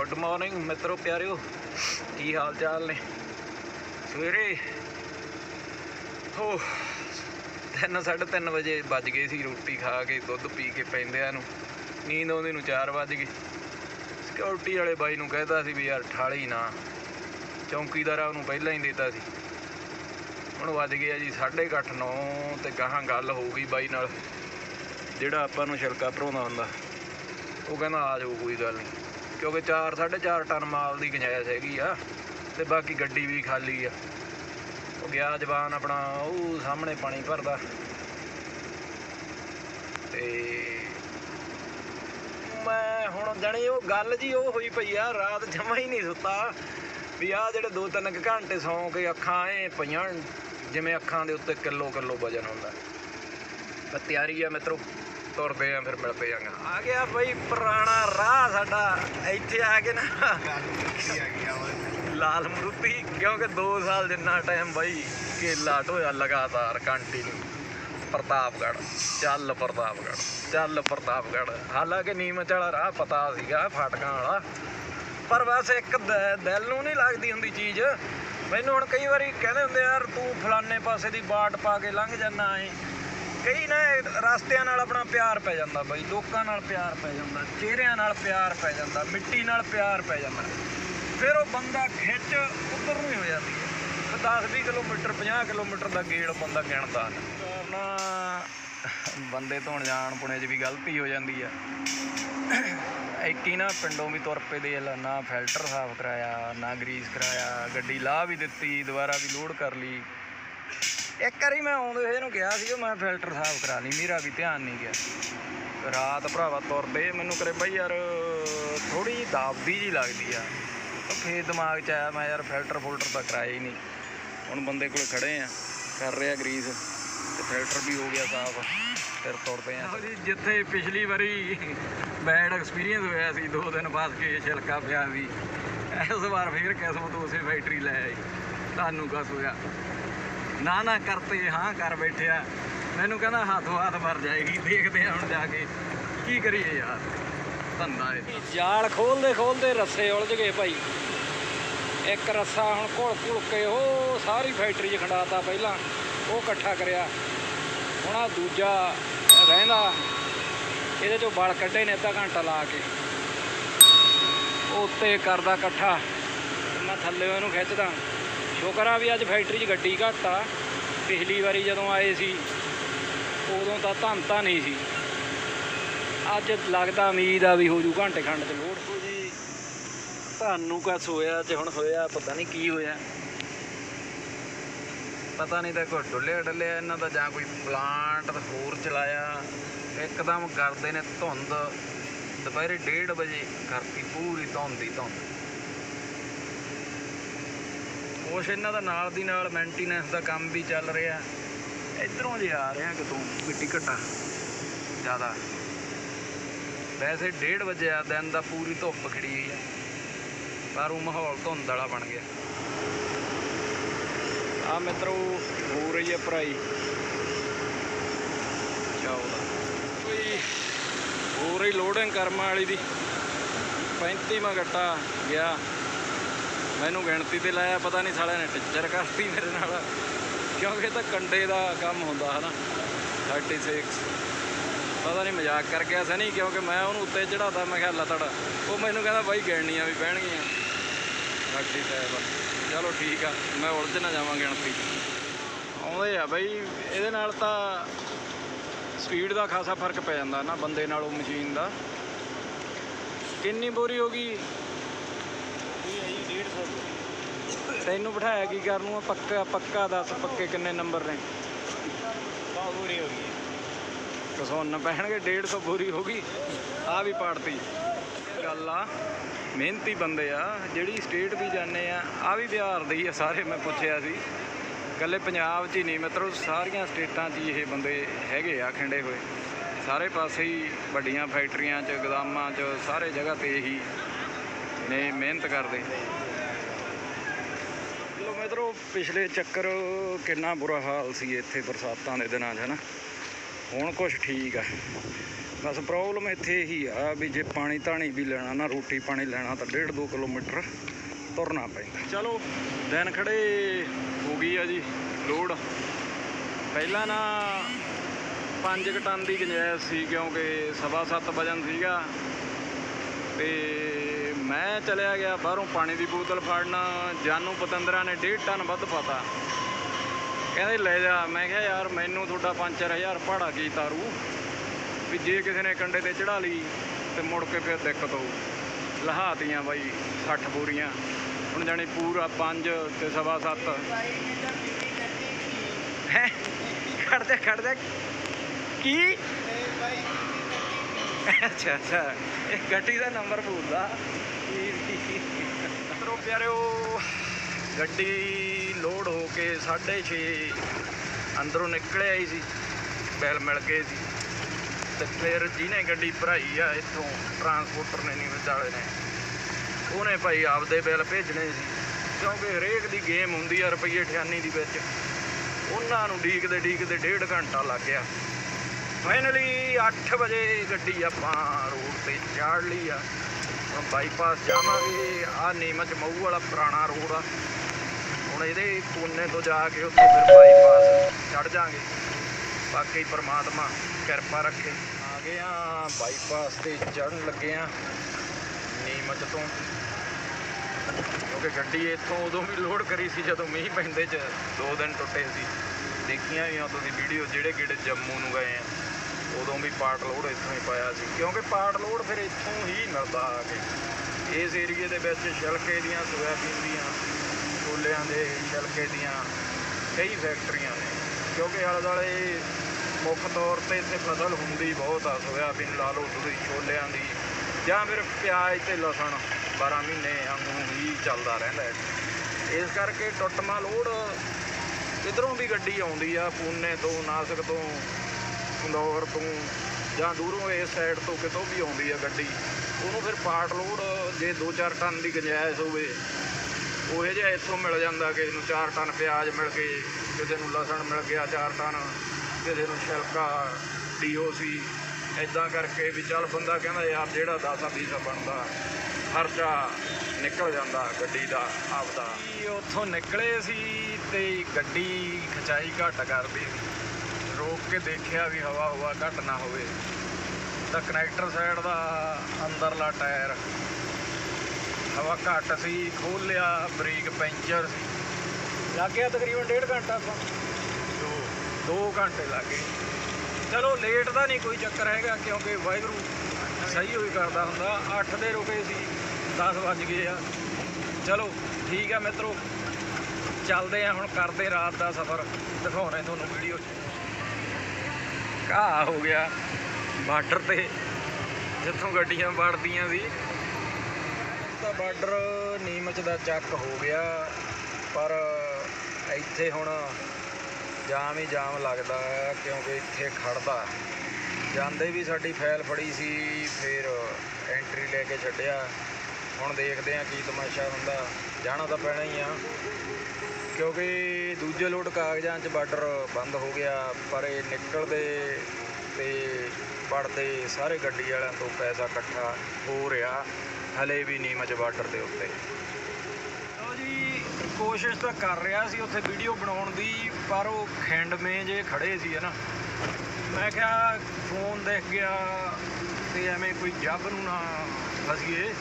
Good morning ਮਿੱਤਰੋ, ਪਿਆਰਿਓ। ਕੀ ਹਾਲ ਚਾਲ ਨੇ? ਸਵੇਰੇ, ਹੋ, ਤਿੰਨ, ਸਾਢੇ ਤਿੰਨ ਵਜੇ ਵੱਜ ਗਏ ਸੀ ਰੋਟੀ ਖਾ ਕੇ, ਦੁੱਧ ਪੀ ਕੇ ਪੈਂਦਿਆਂ ਨੂੰ। ਨੀਂਦ ਆਉਂਦੀ ਨੂੰ 4 ਵੱਜ ਗਏ। ਸਿਕਿਉਰਿਟੀ ਵਾਲੇ ਬਾਈ ਨੂੰ ਕਹਿਤਾ ਸੀ ਵੀ ਯਾਰ ਠਾਲੀ ਨਾ। ਚੌਂਕੀਦਾਰਾ ਉਹਨੂੰ ਪਹਿਲਾਂ ਹੀ ਦੇਤਾ ਸੀ। ਹੁਣ ਵੱਜ ਗਏ ਆ ਜੀ 8:30 9 ਤੇ ਗਾਹਾਂ ਗੱਲ ਹੋ ਗਈ ਬਾਈ ਨਾਲ। ਜਿਹੜਾ ਆਪਾਂ ਨੂੰ ਛਿਲਕਾ ਭਰਾਉਂਦਾ ਹੁੰਦਾ। ਉਹ ਕਹਿੰਦਾ, ਆ ਜਾਓ, ਕੋਈ ਗੱਲ ਨਹੀਂ। ਕਿਉਂਕਿ 4 4.5 ਟਨ ਮਾਲ ਦੀ ਗੁੰਜਾਇਸ਼ ਹੈਗੀ ਆ ਤੇ ਬਾਕੀ ਗੱਡੀ ਵੀ ਖਾਲੀ ਆ। ਉਹ ਗਿਆ ਜਵਾਨ ਆਪਣਾ, ਉਹ ਸਾਹਮਣੇ ਪਾਣੀ ਭਰਦਾ। ਤੇ ਮੈਂ ਹੁਣ ਜਾਣੀ ਉਹ ਗੱਲ ਜੀ ਉਹ ਹੋਈ ਪਈ ਆ, ਰਾਤ ਜਮਾ ਹੀ ਨਹੀਂ ਸੁੱਤਾ। ਵੀ ਆ ਜਿਹੜੇ ਦੋ ਤਿੰਨ ਕੁ ਘੰਟੇ ਸੌਂ ਕੇ ਅੱਖਾਂ ਐ ਪਈਆਂ, ਜਿਵੇਂ ਅੱਖਾਂ ਦੇ ਉੱਤੇ ਕਿਲੋ ਕਿਲੋ ਵਜਨ ਹੁੰਦਾ। ਤਾਂ ਤਿਆਰੀ ਆ ਮਿੱਤਰੋ। ਤੁਰਦੇ ਆ, ਫਿਰ ਮਿਲ ਪਏਗਾ ਆ ਗਿਆ ਬਈ ਪੁਰਾਣਾ ਰਾਹ ਸਾਡਾ, ਇੱਥੇ ਆ ਕੇ ਨਾ। ਲਾਲ ਮਰੂਤੀ, ਕਿਉਂਕਿ 2 ਸਾਲ ਜਿੰਨਾ ਟਾਈਮ ਬਾਈ ਕੇਲਾ ਢੋਇਆ ਲਗਾਤਾਰ ਕੰਟੀਨਿਊ ਪ੍ਰਤਾਪਗੜ ਚੱਲ ਪ੍ਰਤਾਪਗੜ ਚੱਲ ਪ੍ਰਤਾਪਗੜ ਹਾਲਾਂਕਿ ਨੀਮਚ ਵਾਲਾ ਰਾਹ ਪਤਾ ਸੀਗਾ, ਫਾਟਕਾਂ ਵਾਲਾ। ਪਰ ਬਸ ਇੱਕ ਦ- ਦਿਲ ਨੂੰ ਨਹੀਂ ਲੱਗਦੀ ਹੁੰਦੀ ਚੀਜ਼। ਮੈਨੂੰ ਹੁਣ ਕਈ ਵਾਰੀ ਕਹਿੰਦੇ ਹੁੰਦੇ ਯਾਰ ਤੂੰ ਫਲਾਣੇ ਪਾਸੇ ਦੀ ਬਾਟ ਪਾ ਕੇ ਲੰਘ ਜਾਂਦਾ ਏ। ਕਈ ਨਾ ਰਸਤਿਆਂ ਨਾਲ ਆਪਣਾ ਪਿਆਰ ਪੈ ਜਾਂਦਾ ਬਾਈ, ਲੋਕਾਂ ਨਾਲ ਪਿਆਰ ਪੈ ਜਾਂਦਾ, ਚਿਹਰਿਆਂ ਨਾਲ ਪਿਆਰ ਪੈ ਜਾਂਦਾ, ਮਿੱਟੀ ਨਾਲ ਪਿਆਰ ਪੈ ਜਾਂਦਾ। ਫਿਰ ਉਹ ਬੰਦਾ ਖਿੱਚ ਉੱਧਰ ਨੂੰ ਹੀ ਹੋ ਜਾਂਦੀ ਹੈ। 10-20 ਕਿਲੋਮੀਟਰ 50 ਕਿਲੋਮੀਟਰ ਦਾ ਗੇੜ ਬੰਦਾ ਗਿਣਦਾ। ਨਾ ਬੰਦੇ ਤੋਂ ਜਾਣ ਪੁਣੇ 'ਚ ਵੀ ਗਲਤੀ ਹੋ ਜਾਂਦੀ ਆ। ਇੱਕ ਹੀ ਨਾ ਪਿੰਡੋਂ ਵੀ ਤੁਰ ਪਏ ਦੇ ਨਾ ਫਿਲਟਰ ਸਾਫ਼ ਕਰਾਇਆ, ਨਾ ਗਰੀਸ ਕਰਾਇਆ, ਗੱਡੀ ਲਾਹ ਵੀ ਦਿੱਤੀ, ਦੁਬਾਰਾ ਵੀ ਲੋਡ ਕਰ ਲਈ। ਇੱਕ ਵਾਰੀ ਮੈਂ ਆਉਂਦੇ ਹੋਏ ਨੂੰ ਕਿਹਾ ਸੀ ਮੈਂ ਫਿਲਟਰ ਸਾਫ਼ ਕਰਾ ਲਈ, ਮੇਰਾ ਵੀ ਧਿਆਨ ਨਹੀਂ ਗਿਆ। ਰਾਤ ਭਰਾਵਾ ਤੁਰਦੇ ਮੈਨੂੰ ਕਰੇ, ਬਈ ਯਾਰ ਥੋੜੀ ਜਿਹੀ ਦਾਬਦੀ ਜੀ ਲੱਗਦੀ ਆ। ਉਹ ਫੇਰ ਦਿਮਾਗ 'ਚ ਆਇਆ, ਮੈਂ ਯਾਰ ਫਿਲਟਰ ਫੁਲਟਰ ਤਾਂ ਕਰਾਇਆ ਹੀ ਨਹੀਂ। ਹੁਣ ਬੰਦੇ ਕੋਲ ਖੜੇ ਆ, ਕਰ ਰਿਹਾ ਗਰੀਸ, ਤੇ ਫਿਲਟਰ ਵੀ ਹੋ ਗਿਆ ਸਾਫ਼, ਫਿਰ ਤੁਰਦੇ ਆ। ਜਿੱਥੇ ਪਿਛਲੀ ਵਾਰੀ ਬੈਡ ਐਕਸਪੀਰੀਅੰਸ ਹੋਇਆ ਸੀ, ਦੋ ਦਿਨ ਬਾਅਦ ਕੇ ਛਿਲਕਾ ਪਿਆ ਸੀ ਇਸ ਵਾਰ ਫੇਰ ਕਿਸਮਤ ਉਸੇ ਫੈਕਟਰੀ ਲੈ ਆਈ। ਤੁਹਾਨੂੰ ਕਸ ਹੋਇਆ। ਨਾ ਨਾ ਕਰਤੇ ਹਾਂ, ਕਰ ਬੈਠਿਆ ਮੈਨੂੰ ਕਹਿੰਦਾ ਹੱਥੋਂ ਹੱਥ ਮਰ ਜਾਏਗੀ, ਦੇਖਦੇ ਆ ਹੁਣ ਜਾ ਕੇ ਕੀ ਕਰੀਏ ਯਾਰ। ਧੰਦਾ ਏ। ਜਾਲ ਖੋਲਦੇ ਖੋਲਦੇ ਰੱਸੇ ਉਲਝ ਗਏ ਭਾਈ। ਇੱਕ ਰੱਸਾ ਹੁਣ ਘੁਲ ਘੁਲ ਕੇ ਉਹ ਸਾਰੀ ਫੈਕਟਰੀ 'ਚ ਖੰਡਾਤਾ ਪਹਿਲਾਂ, ਉਹ ਇਕੱਠਾ ਕਰਿਆ। ਹੁਣ ਆ ਦੂਜਾ ਰਹਿੰਦਾ, ਇਹਦੇ ਚੋਂ ਬਲ ਕੱਢੇ ਨੇ ਅੱਧਾ ਘੰਟਾ ਲਾ ਕੇ। ਉਹ ਉੱਤੇ ਕਰਦਾ ਇਕੱਠਾ ਮੈਂ ਥੱਲੇ ਉਹਨੂੰ ਖਿੱਚਦਾ। ਸ਼ੁਕਰ ਆ ਵੀ ਅੱਜ ਫੈਕਟਰੀ 'ਚ ਗੱਡੀ ਘੱਟ ਆ। ਪਿਛਲੀ ਵਾਰੀ ਜਦੋਂ ਆਏ ਸੀ, ਉਦੋਂ ਤਾਂ ਧੰਨ ਤਾਂ ਨਹੀਂ ਸੀ। ਅੱਜ ਲੱਗਦਾ ਉਮੀਦ ਆ ਵੀ ਹੋ ਜੂ ਘੰਟੇ ਖੰਡ ਚ ਲੋਡ। ਹੋ ਜੀ, ਤੁਹਾਨੂੰ ਕਸ ਹੋਇਆ ਤੇ ਹੁਣ ਹੋਇਆ, ਪਤਾ ਨਹੀਂ ਕੀ ਹੋਇਆ। ਪਤਾ ਨਹੀਂ ਤਾਂ ਕੋਈ ਡੁੱਲਿਆ ਡੱਲਿਆ ਇਹਨਾਂ ਦਾ ਜਾਂ ਕੋਈ ਪਲਾਂਟ ਹੋਰ ਚਲਾਇਆ। ਇੱਕਦਮ ਕਰਦੇ ਨੇ ਧੁੰਦ। ਦੁਪਹਿਰੇ 1:30 ਵਜੇ ਕਰਤੀ ਪੂਰੀ ਧੁੰਦ ਹੀ ਧੁੰਦ। ਕੁਛ ਇਹਨਾਂ ਦਾ ਨਾਲ ਦੀ ਨਾਲ ਮੇਨਟੇਨੈਂਸ ਦਾ ਕੰਮ ਵੀ ਚੱਲ ਰਿਹਾ। ਇਧਰੋਂ ਜੇ ਆ ਰਿਹਾ ਕਿਤੋਂ, ਮਿੱਟੀ ਘਟਾ, ਜ਼ਿਆਦਾ। ਵੈਸੇ 1:30 ਵਜੇ ਆ, ਦਿਨ ਦਾ ਪੂਰੀ ਧੁੱਪ ਖੜੀ ਹੋਈ ਹੈ ਪਰ ਉਹ ਮਾਹੌਲ ਧੁੰਦ ਵਾਲਾ ਬਣ ਗਿਆ। ਆ ਮਿੱਤਰੋ, ਹੋ ਰਹੀ ਹੈ ਭਰਾਈ ਚੌਦਾ ਕੋਈ ਹੋ ਰਹੀ ਲੋਡਿੰਗ ਕਰਮਾਂ ਵਾਲੀ ਦੀ। 35ਵਾਂ ਗੱਟਾ ਗਿਆ। ਮੈਨੂੰ ਗਿਣਤੀ ਤੇ ਲਾਇਆ, ਪਤਾ ਨਹੀਂ ਸਾਲਿਆਂ ਨੇ ਟਿੱਚਰ ਕਰਤੀ ਮੇਰੇ ਨਾਲ। ਕਿਉਂਕਿ ਇਹ ਤਾਂ ਕੰਡੇ ਦਾ ਕੰਮ ਹੁੰਦਾ, ਹਨਾ? 36 ਪਤਾ ਨਹੀਂ ਮਜ਼ਾਕ ਕਰ ਗਿਆ ਸਨੀ ਕਿਉਂਕਿ ਮੈਂ ਉਹਨੂੰ ਉੱਤੇ ਚੜਾਤਾ ਮੈਂ ਕਿਹਾ ਲਤੜ ਉਹ ਮੈਨੂੰ ਕਹਿੰਦਾ, ਬਾਈ, ਗਿਣਨੀਆਂ ਵੀ ਪੈਣਗੀਆਂ। ਸਾਡੀ ਸਾਹਿਬ ਚਲੋ ਠੀਕ ਆ, ਮੈਂ ਉਲਝ ਨਾ ਜਾਵਾਂ ਗਿਣਤੀ। ਆਉਂਦੇ ਆ ਬਾਈ, ਇਹਦੇ ਨਾਲ ਤਾਂ ਸਪੀਡ ਦਾ ਖਾਸਾ ਫ਼ਰਕ ਪੈ ਜਾਂਦਾ ਨਾ, ਬੰਦੇ ਨਾਲੋਂ ਮਸ਼ੀਨ ਦਾ। ਕਿੰਨੀ ਬੋਰੀ ਹੋ ਗਈ? ਤੈਨੂੰ ਬਿਠਾਇਆ ਕੀ ਕਰਨ ਨੂੰ? ਪੱਕਾ ਪੱਕਾ ਦੱਸ ਪੱਕੇ ਕਿੰਨੇ ਨੰਬਰ ਨੇ? ਕਸੌਨ ਪੈਣਗੇ 150 ਬੋਰੀ ਹੋ ਗਈ। ਆ ਵੀ ਪਾੜਤੀ। ਗੱਲ ਆ ਮਿਹਨਤੀ ਬੰਦੇ ਆ ਜਿਹੜੀ ਸਟੇਟ ਵੀ ਜਾਂਦੇ ਆ ਆ ਵੀ ਬਿਹਾਰ ਦੇ ਹੀ ਆ ਸਾਰੇ ਮੈਂ ਪੁੱਛਿਆ ਸੀ। ਇਕੱਲੇ ਪੰਜਾਬ 'ਚ ਹੀ ਨਹੀਂ ਮਤਲਬ ਸਾਰੀਆਂ ਸਟੇਟਾਂ 'ਚ ਹੀ ਇਹ ਬੰਦੇ ਹੈਗੇ ਆ ਖਿੰਡੇ ਹੋਏ। ਸਾਰੇ ਪਾਸੇ ਹੀ ਵੱਡੀਆਂ ਫੈਕਟਰੀਆਂ 'ਚ ਗੋਦਾਮਾਂ 'ਚ ਸਾਰੇ ਜਗ੍ਹਾ ਤੇ ਹੀ ਨੇ ਮਿਹਨਤ ਕਰਦੇ। ਮਿੱਤਰੋ, ਪਿਛਲੇ ਚੱਕਰ ਕਿੰਨਾ ਬੁਰਾ ਹਾਲ ਸੀ ਇੱਥੇ ਬਰਸਾਤਾਂ ਦੇ ਦਿਨਾਂ 'ਚ ਹਨਾ ਹੁਣ ਕੁਝ ਠੀਕ ਆ। ਬਸ ਪ੍ਰੋਬਲਮ ਇੱਥੇ ਇਹੀ ਆ ਵੀ ਜੇ ਪਾਣੀ ਧਾਣੀ ਵੀ ਲੈਣਾ ਨਾ, ਰੋਟੀ ਪਾਣੀ ਲੈਣਾ ਤਾਂ 1.5 2 ਕਿਲੋਮੀਟਰ ਤੁਰਨਾ ਪੈਂਦਾ। ਚਲੋ, ਦਿਨ ਖੜੇ ਹੋ ਗਈ ਆ ਜੀ ਲੋਡ ਪਹਿਲਾਂ ਨਾ 5 ਟਨ ਦੀ ਗੁੰਜਾਇਸ਼ ਸੀ, ਕਿਉਂਕਿ ਸਵਾ ਸੱਤ ਵਜਨ ਸੀਗਾ ਤੇ ਮੈਂ ਚਲਿਆ ਗਿਆ, ਬਾਹਰੋਂ ਪਾਣੀ ਦੀ ਬੋਤਲ ਫੜਨ। ਜਾਨੂ ਪਤੰਦਰਾ ਨੇ 1.5 ਟਨ ਵੱਧ ਪਾਤਾ। ਕਹਿੰਦੇ, ਲੈ ਜਾ। ਮੈਂ ਕਿਹਾ, ਯਾਰ, ਮੈਨੂੰ ਤੁਹਾਡਾ 5-4000 ਭਾੜਾ ਕੀ ਤਾਰੂ? ਵੀ ਜੇ ਕਿਸੇ ਨੇ ਕੰਡੇ ਤੇ ਚੜਾ ਲਈ, ਤੇ ਮੁੜ ਕੇ ਫਿਰ ਦਿੱਕਤ ਹੋਊ। ਲਹਾਤੀਆਂ ਬਾਈ 60 ਬੋਰੀਆਂ। ਹੁਣ ਜਾਣੀ ਪੂਰਾ 5 ਤੇ ਸਵਾ 7 ਖੜਦੇ ਖੜ ਜਾ ਖੜ ਕੀ? ਅੱਛਾ ਅੱਛਾ। ਇਹ ਗੱਡੀ ਦਾ ਨੰਬਰ ਭੁੱਲਦਾ। ਮਿੱਤਰੋ, ਪਿਆਰਿਓ, ਗੱਡੀ ਲੋਡ ਹੋ ਕੇ 6:30 ਅੰਦਰੋਂ ਨਿਕਲਿਆ ਹੀ ਸੀ, ਬੈਲ ਮਿਲ ਗਏ ਸੀ। ਤੇ ਫਿਰ ਜਿਹਨੇ ਗੱਡੀ ਭਰਾਈ ਆ, ਇੱਥੋਂ ਟਰਾਂਸਪੋਰਟਰ ਨੇ ਨਹੀਂ ਵਿਚਾਲੇ ਨੇ, ਉਹਨੇ ਭਾਈ ਆਪਦੇ ਬਿੱਲ ਭੇਜਣੇ ਸੀ। ਕਿਉਂਕਿ ਹਰੇਕ ਦੀ ਗੇਮ ਹੁੰਦੀ ਆ ਰੁਪਈਏ 98 ਦੀ ਵਿੱਚ। ਉਹਨਾਂ ਨੂੰ ਡੀਕਦੇ ਡੀਕਦੇ ਡੇਢ ਘੰਟਾ ਲੱਗ ਗਿਆ। ਫਾਈਨਲੀ 8 ਵਜੇ ਗੱਡੀ ਆਪਾਂ ਰੋਡ ਤੇ ਚਾੜ ਲਈ ਆ। ਹੁਣ ਬਾਈਪਾਸ ਜਾਵਾਂਗੇ। ਆ ਨੀਮਚ ਮਊ ਵਾਲਾ ਪੁਰਾਣਾ ਰੋਡ ਆ। ਹੁਣ ਇਹਦੇ ਕੋਨੇ ਤੋਂ ਜਾ ਕੇ ਉੱਥੇ ਫਿਰ ਬਾਈਪਾਸ ਚੜ ਜਾਾਂਗੇ। ਬਾਕੀ ਪ੍ਰਮਾਤਮਾ ਕਿਰਪਾ ਰੱਖੇ। ਆ ਗਏ ਆ ਬਾਈਪਾਸ ਤੇ ਚੜਨ ਲੱਗੇ ਆ ਨੀਮਚ ਤੋਂ। ਕਿਉਂਕਿ ਗੱਡੀ ਇੱਥੋਂ ਉਦੋਂ ਵੀ ਲੋਡ ਕਰੀ ਸੀ, ਜਦੋਂ ਮੀਂਹ ਪੈਂਦੇ ਚ ਦੋ ਦਿਨ ਟੁੱਟੇ ਸੀ। ਦੇਖੀਆਂ ਵੀ ਆ ਤੁਸੀਂ ਵੀਡੀਓ, ਜਿਹੜੇ ਕਿਹੜੇ ਜੰਮੂ ਨੂੰ ਗਏ ਆ। ਉਦੋਂ ਵੀ ਪਾਰਟ ਲੋਡ ਇੱਥੋਂ ਹੀ ਪਾਇਆ ਸੀ। ਕਿਉਂਕਿ ਪਾਰਟ ਲੋਡ ਫਿਰ ਇੱਥੋਂ ਹੀ ਮਿਲਦਾ ਆ ਕੇ। ਇਸ ਏਰੀਏ ਦੇ ਵਿੱਚ ਛਿਲਕੇ ਦੀਆਂ, ਸੋਇਆਬੀਨ ਦੀਆਂ, ਛੋਲਿਆਂ ਦੇ ਛਿਲਕੇ ਦੀਆਂ ਕਈ ਫੈਕਟਰੀਆਂ ਨੇ। ਕਿਉਂਕਿ ਆਲੇ ਦੁਆਲੇ ਮੁੱਖ ਤੌਰ ਤੇ ਇੱਥੇ ਫਸਲ ਹੁੰਦੀ ਬਹੁਤ ਆ, ਸੋਇਆਬੀਨ ਲਾ ਲਓ, ਤੁਸੀਂ ਛੋਲਿਆਂ ਦੀ, ਜਾਂ ਫਿਰ ਪਿਆਜ਼ ਤੇ ਲਸਣ 12 ਮਹੀਨੇ ਵਾਂਗੂ ਹੀ ਚੱਲਦਾ ਰਹਿੰਦਾ ਇਸ ਕਰਕੇ ਟੁੱਟਮਾ ਲੋਡ ਕਿਧਰੋਂ ਵੀ ਗੱਡੀ ਆਉਂਦੀ ਆ, ਪੂਨੇ ਤੋਂ, ਨਾਸਿਕ ਤੋਂ ਇੰਦੌਰ ਤੋਂ ਜਾਂ ਦੂਰੋਂ ਇਸ ਸਾਈਡ ਤੋਂ ਕਿਤੋਂ ਵੀ ਆਉਂਦੀ ਆ ਗੱਡੀ, ਉਹਨੂੰ ਫਿਰ ਪਾਰਟ ਲੋਡ ਜੇ 2-4 ਟਨ ਦੀ ਗੁੰਜਾਇਸ਼ ਹੋਵੇ। ਉਹ ਜਿਹਾ ਇੱਥੋਂ ਮਿਲ ਜਾਂਦਾ, ਕਿਸੇ ਨੂੰ 4 ਟਨ ਪਿਆਜ਼ ਮਿਲ ਕੇ ਕਿਸੇ ਨੂੰ ਲਸਣ ਮਿਲ ਗਿਆ 4 ਟਨ, ਕਿਸੇ ਨੂੰ ਛਿਲਕਾ ਡੀਓਸੀ ਐਦਾਂ ਕਰਕੇ ਵੀ ਚੱਲ ਬੰਦਾ ਕਹਿੰਦਾ ਯਾਰ ਜਿਹੜਾ 10 20 ਬਣਦਾ। ਖਰਚਾ ਨਿਕਲ ਜਾਂਦਾ ਗੱਡੀ ਦਾ, ਆਪਦਾ। ਉੱਥੋਂ ਨਿਕਲੇ ਸੀ ਤੇ ਗੱਡੀ ਖਚਾਈ ਘੱਟ ਕਰਦੀ ਸੀ? ਰੋਕ ਕੇ ਦੇਖਿਆ ਵੀ ਹਵਾ ਹਵਾ ਘੱਟ ਨਾ ਹੋਵੇ। ਤਾਂ ਕਨੈਕਟਰ ਸਾਈਡ ਦਾ ਅੰਦਰਲਾ ਟਾਇਰ ਹਵਾ ਘੱਟ ਸੀ ਖੋਲਿਆ ਬ੍ਰੇਕ ਪੈਂਚਰ ਸੀ। ਲੱਗ ਗਿਆ ਤਕਰੀਬਨ ਡੇਢ ਘੰਟਾ ਆਪਾਂ ਦੋ 2 ਘੰਟੇ ਲੱਗ ਗਏ। ਚਲੋ ਲੇਟ ਦਾ ਨਹੀਂ ਕੋਈ ਚੱਕਰ ਹੈਗਾ ਕਿਉਂਕਿ ਵਾਹਿਗੁਰੂ ਸਹੀ ਹੋਈ ਕਰਦਾ ਹੁੰਦਾ। 8 ਦੇ ਰੁਕੇ ਸੀ 10 ਵੱਜ ਗਏ ਆ। ਚਲੋ ਠੀਕ ਆ ਮਿੱਤਰੋ। ਚੱਲਦੇ ਆ ਹੁਣ, ਕਰਦੇ ਰਾਤ ਦਾ ਸਫ਼ਰ। ਦਿਖਾਉਣੇ ਤੁਹਾਨੂੰ ਵੀਡੀਓ 'ਚ। ਘਾਹ ਹੋ ਗਿਆ ਬਾਰਡਰ ਤੇ, ਜਿੱਥੋਂ ਗੱਡੀਆਂ ਵੜਦੀਆਂ ਸੀ। ਤਾਂ ਬਾਰਡਰ ਨੀਮਚ ਦਾ ਚੱਕ ਹੋ ਗਿਆ, ਪਰ ਇੱਥੇ ਹੁਣ ਜਾਮ ਹੀ ਜਾਮ ਲੱਗਦਾ ਕਿਉਂਕਿ ਇੱਥੇ ਖੜਦਾ ਜਾਂਦੇ ਵੀ ਸਾਡੀ ਫਾਈਲ ਫੜੀ ਸੀ, ਫਿਰ ਐਂਟਰੀ ਲੈ ਕੇ ਛੱਡਿਆ। ਹੁਣ ਦੇਖਦੇ ਆ ਕੀ ਤਮਾਸ਼ਾ ਹੁੰਦਾ। ਜਾਣਾ ਤਾਂ ਪੈਣਾ ਹੀ ਆ। ਕਿਉਂਕਿ ਦੂਜੇ ਲੋਡ ਕਾਗਜ਼ਾਂ 'ਚ ਬਾਰਡਰ ਬੰਦ ਹੋ ਗਿਆ, ਪਰ ਇਹ ਨਿਕਲਦੇ ਤੇ ਪੜਦੇ ਸਾਰੇ ਗੱਡੀ ਵਾਲਿਆਂ ਤੋਂ ਪੈਸਾ ਇਕੱਠਾ ਹੋ ਰਿਹਾ। ਹਲੇ ਵੀ ਨੀਮਚ ਬਾਰਡਰ ਦੇ ਉੱਤੇ। ਲਓ ਜੀ, ਕੋਸ਼ਿਸ਼ ਤਾਂ ਕਰ ਰਿਹਾ ਸੀ ਉੱਥੇ ਵੀਡੀਓ ਬਣਾਉਣ ਦੀ, ਪਰ ਉਹ ਖਿੰਡਵੇਂ ਜੇ ਖੜੇ ਸੀ, ਹੈ ਨਾ। ਮੈਂ ਕਿਹਾ ਫੋਨ ਦੇਖ ਗਿਆ ਤੇ ਐਵੇਂ ਕੋਈ ਜੱਬ ਨੂੰ ਨਾ ਫਸੀਏ।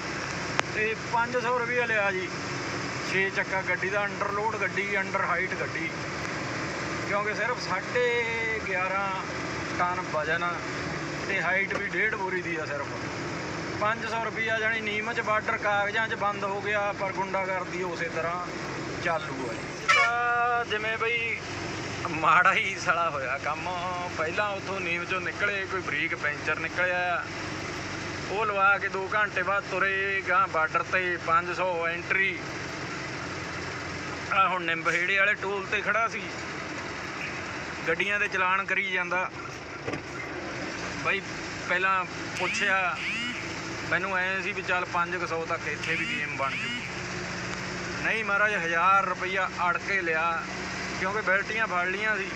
ਤੇ 500 ਰੁਪਏ ਲਿਆ ਜੀ। 6 ਚੱਕਾ ਗੱਡੀ ਦਾ ਅੰਡਰ ਲੋਡ ਗੱਡੀ ਅੰਡਰ ਹਾਈਟ ਗੱਡੀ। ਕਿਉਂਕਿ ਸਿਰਫ 11.5 ਟਨ ਵਜਨ ਤੇ ਹਾਈਟ ਵੀ ਡੇਢ ਬੋਰੀ ਦੀ ਆ ਸਿਰਫ। 500 ਰੁਪਿਆ ਜਾਨੀ ਨੀਮਚ ਬਾਰਡਰ ਕਾਗਜ਼ਾਂ 'ਚ ਬੰਦ ਹੋ ਗਿਆ, ਪਰ ਗੁੰਡਾਗਰਦੀ ਉਸੇ ਤਰ੍ਹਾਂ ਚਾਲੂ ਆ ਜੀ। ਜਿਵੇਂ ਬਈ ਮਾੜਾ ਹੀ ਸਲਾ ਹੋਇਆ, ਕੰਮ ਪਹਿਲਾਂ ਉਥੋਂ ਨੀਮ ਚੋਂ ਨਿਕਲੇ, ਕੋਈ ਬਰੀਕ ਪੈਂਚਰ ਨਿਕਲਿਆ। ਉਹ ਲਵਾ ਕੇ 2 ਘੰਟੇ ਬਾਅਦ ਤੁਰੇ ਗਾਂ ਬਾਰਡਰ ਤੇ 500 ਐਂਟਰੀ ਆ ਹੁਣ ਨਿੰਬਹੇੜੇ ਵਾਲੇ ਟੋਲ ਤੇ ਖੜਾ ਸੀ। ਗੱਡੀਆਂ ਦੇ ਚਲਾਨ ਕਰੀ ਜਾਂਦਾ। ਬਾਈ ਪਹਿਲਾਂ ਪੁੱਛਿਆ, ਮੈਨੂੰ ਐ ਸੀ ਵੀ ਚੱਲ 500 ਤੱਕ ਇੱਥੇ ਵੀ ਗੇਮ ਬਣ ਜੂ। ਨਹੀਂ ਮਹਾਰਾਜ 1000 ਰੁਪਈਆ ਅੜ ਕੇ ਲਿਆ, ਕਿਉਂਕਿ ਬੈਲਟੀਆਂ ਫੜ ਲੀਆਂ ਸੀ।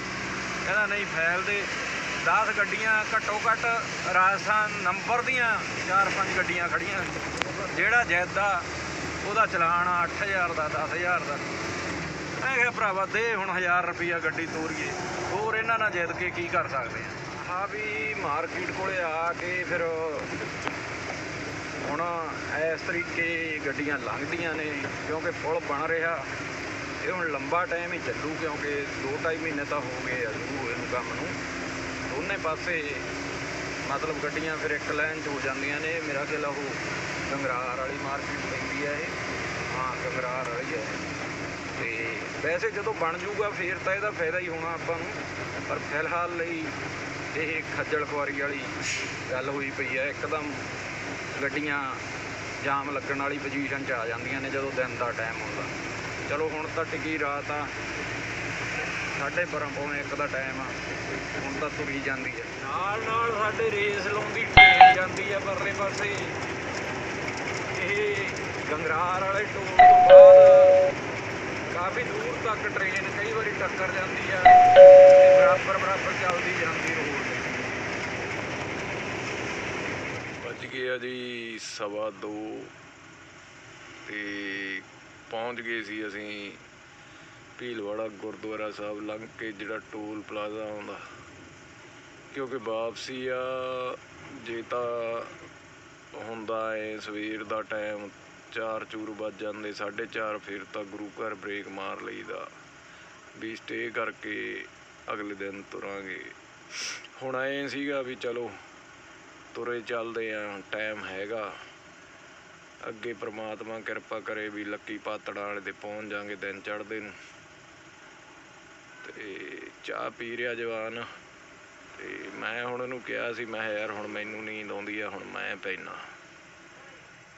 ਕਹਿੰਦਾ ਨਹੀਂ ਫੈਲ ਦੇ 10 ਗੱਡੀਆਂ ਘੱਟੋ ਘੱਟ ਰਾਜਸਥਾਨ ਨੰਬਰ ਦੀਆਂ 4-5 ਗੱਡੀਆਂ ਖੜੀਆਂ ਜਿਹੜਾ ਜੈਦਾ, ਉਹਦਾ ਚਲਾਨ ਆ 8000 ਦਾ 10000 ਦਾ। ਮੈਂ ਕਿਹਾ ਭਰਾਵਾ, ਦੇ ਹੁਣ 1000 ਰੁਪਿਆ ਗੱਡੀ ਤੋਰੀਏ। ਹੋਰ ਇਹਨਾਂ ਨਾਲ ਜਿੱਦ ਕੇ ਕੀ ਕਰ ਸਕਦੇ ਆ? ਆ ਵੀ ਮਾਰਕੀਟ ਕੋਲੇ ਆ ਕੇ ਫਿਰ ਹੁਣ ਇਸ ਤਰੀਕੇ ਗੱਡੀਆਂ ਲੰਘਦੀਆਂ ਨੇ, ਕਿਉਂਕਿ ਪੁਲ ਬਣ ਰਿਹਾ। ਇਹ ਹੁਣ ਲੰਬਾ ਟਾਈਮ ਹੀ ਚੱਲੂ, ਕਿਉਂਕਿ 2-2.5 ਮਹੀਨੇ ਤਾਂ ਹੋ ਗਏ ਆ ਸ਼ੁਰੂ ਹੋਏ ਕੰਮ ਨੂੰ। ਦੋਨੇ ਪਾਸੇ ਮਤਲਬ ਗੱਡੀਆਂ ਫਿਰ ਇੱਕ ਲਾਈਨ 'ਚ ਹੋ ਜਾਂਦੀਆਂ ਨੇ। ਮੇਰਾ ਖਿਆਲ ਉਹ ਗੰਗਰਾਰ ਵਾਲੀ ਮਾਰਕੀਟ ਪੈਂਦੀ ਹੈ ਇਹ। ਹਾਂ, ਗੰਗਰਾਰ ਵਾਲੀ ਹੈ ਤੇ ਵੈਸੇ ਜਦੋਂ ਬਣ ਜਾਊਗਾ ਫੇਰ ਤਾਂ ਇਹਦਾ ਫਾਇਦਾ ਹੀ ਹੋਣਾ ਆਪਾਂ ਨੂੰ। ਪਰ ਫਿਲਹਾਲ ਲਈ ਇਹ ਖੱਜਲ ਖੁਆਰੀ ਵਾਲੀ ਗੱਲ ਹੋਈ ਪਈ ਹੈ ਇੱਕਦਮ ਗੱਡੀਆਂ ਜਾਮ ਲੱਗਣ ਵਾਲੀ ਪੋਜੀਸ਼ਨ 'ਚ ਆ ਜਾਂਦੀਆਂ ਨੇ ਜਦੋਂ ਦਿਨ ਦਾ ਟਾਈਮ ਹੁੰਦਾ ਚਲੋ ਹੁਣ ਤਾਂ ਟਿੱਕੀ ਰਾਤ ਆ। ਸਾਢੇ ਬਾਰਾਂ ਪੌਣੇ ਇੱਕ ਦਾ ਟਾਈਮ ਆ। ਹੁਣ ਤਾਂ ਤੁਰੀ ਜਾਂਦੀ ਹੈ ਨਾਲ ਨਾਲ ਸਾਡੇ ਰੇਸ ਲਾਉਂਦੀ ਟ੍ਰੇਨ ਜਾਂਦੀ ਆ ਪਰਲੇ ਪਾਸੇ। ਇਹ ਗੰਗਰਾਰ ਵਾਲੇ ਟੋਲ ਤੋਂ ਬਾਅਦ ਕਾਫੀ ਦੂਰ ਤੱਕ ਟ੍ਰੇਨ ਕਈ ਵਾਰੀ ਟੱਕਰ ਜਾਂਦੀ ਆ ਤੇ ਬਰਾਬਰ ਬਰਾਬਰ ਚੱਲਦੀ ਜਾਂਦੀ ਰੋਡ ਤੇ ਵੱਜ ਗਏ ਆ ਜੀ ਸਵਾ ਦੋ ਤੇ ਪਹੁੰਚ ਗਏ ਸੀ ਅਸੀਂ ਭੀਲਵਾੜਾ ਗੁਰਦੁਆਰਾ ਸਾਹਿਬ ਲੰਘ ਕੇ ਜਿਹੜਾ ਟੋਲ ਪਲਾਜ਼ਾ ਆਉਂਦਾ। ਕਿਉਂਕਿ ਵਾਪਸੀ ਆ, ਜੇ ਤਾਂ ਹੁੰਦਾ ਏ ਸਵੇਰ ਦਾ ਟਾਈਮ, ਚਾਰ ਚੂਰ ਵੱਜ ਜਾਂਦੇ 4:30 ਫਿਰ ਤਾਂ ਗੁਰੂ ਘਰ ਬ੍ਰੇਕ ਮਾਰ ਲਈਦਾ। ਵੀ ਸਟੇ ਕਰਕੇ ਅਗਲੇ ਦਿਨ ਤੁਰਾਂਗੇ। ਹੁਣ ਐ ਸੀਗਾ ਵੀ ਚਲੋ, ਤੁਰੇ ਚੱਲਦੇ ਆ, ਟਾਈਮ ਹੈਗਾ। ਅੱਗੇ ਪ੍ਰਮਾਤਮਾ ਕਿਰਪਾ ਕਰੇ ਵੀ ਲੱਕੀ ਪਾਤੜਾਂ ਵਾਲੇ ਤੇ ਪਹੁੰਚ ਜਾਾਂਗੇ ਦਿਨ ਚੜ੍ਹਦੇ ਨੂੰ। ਤੇ ਚਾਹ ਪੀ ਰਿਹਾ ਜਵਾਨ ਤੇ ਮੈਂ ਹੁਣ ਉਹਨੂੰ ਕਿਹਾ ਸੀ, ਮੈਂ ਯਾਰ ਹੁਣ ਮੈਨੂੰ ਨੀਂਦ ਆਉਂਦੀ ਆ, ਹੁਣ ਮੈਂ ਪੈਣਾ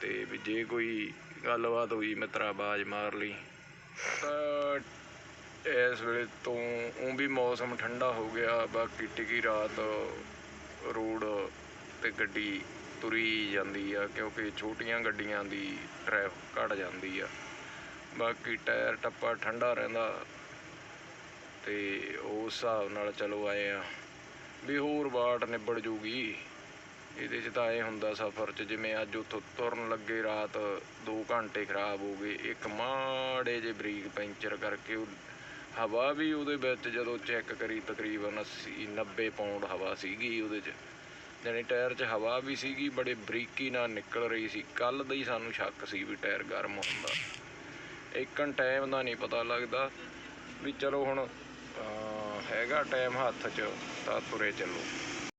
ਤੇ ਵੀ ਜੇ ਕੋਈ ਗੱਲਬਾਤ ਹੋਈ, ਮਿੱਤਰਾ ਬਾਜ ਮਾਰ ਲਈ। ਤਾਂ ਇਸ ਵੇਲੇ ਤੋਂ ਉਹ ਵੀ ਮੌਸਮ ਠੰਡਾ ਹੋ ਗਿਆ, ਬਾਕੀ ਟਿਕੀ ਰਾਤ ਰੋਡ ਤੇ ਗੱਡੀ ਤੁਰੀ ਜਾਂਦੀ ਆ, ਕਿਉਂਕਿ ਛੋਟੀਆਂ ਗੱਡੀਆਂ ਦੀ ਟ੍ਰੈਫਿਕ ਘਟ ਜਾਂਦੀ ਆ। ਬਾਕੀ ਟਾਇਰ ਟੱਪਾ ਠੰਡਾ ਰਹਿੰਦਾ। ਤੇ ਉਸ ਹਿਸਾਬ ਨਾਲ ਚਲੋ ਆਏ ਆ। ਵੀ ਹੋਰ ਬਾਟ ਨਿਬੜ ਜੂਗੀ। ਇਹਦੇ 'ਚ ਤਾਂ ਇਹ ਹੁੰਦਾ ਸਫ਼ਰ 'ਚ, ਜਿਵੇਂ ਅੱਜ ਉੱਥੋਂ ਤੁਰਨ ਲੱਗੇ ਰਾਤ 2 ਘੰਟੇ ਖਰਾਬ ਹੋ ਗਏ। ਇੱਕ ਮਾੜੇ ਜੇ ਬਰੀਕ ਪੈਂਚਰ ਕਰਕੇ ਉਹ ਹਵਾ ਵੀ ਉਹਦੇ ਵਿੱਚ ਜਦੋਂ ਚੈੱਕ ਕਰੀ, ਤਕਰੀਬਨ 80 90 ਪਾਉਂਡ ਹਵਾ ਸੀਗੀ ਉਹਦੇ 'ਚ। ਜਾਣੀ ਟਾਇਰ 'ਚ ਹਵਾ ਵੀ ਸੀਗੀ, ਬੜੇ ਬਰੀਕੀ ਨਾਲ ਨਿਕਲ ਰਹੀ ਸੀ। ਕੱਲ ਦਾ ਹੀ ਸਾਨੂੰ ਸ਼ੱਕ ਸੀ ਵੀ ਟਾਇਰ ਗਰਮ ਹੁੰਦਾ ਇੱਕਨ ਟਾਈਮ ਦਾ ਨਹੀਂ ਪਤਾ ਲੱਗਦਾ। ਵੀ ਚਲੋ ਹੁਣ ਹੈਗਾ ਟਾਈਮ ਹੱਥ 'ਚ ਤਾਂ ਤੁਰੇ ਚੱਲੋ।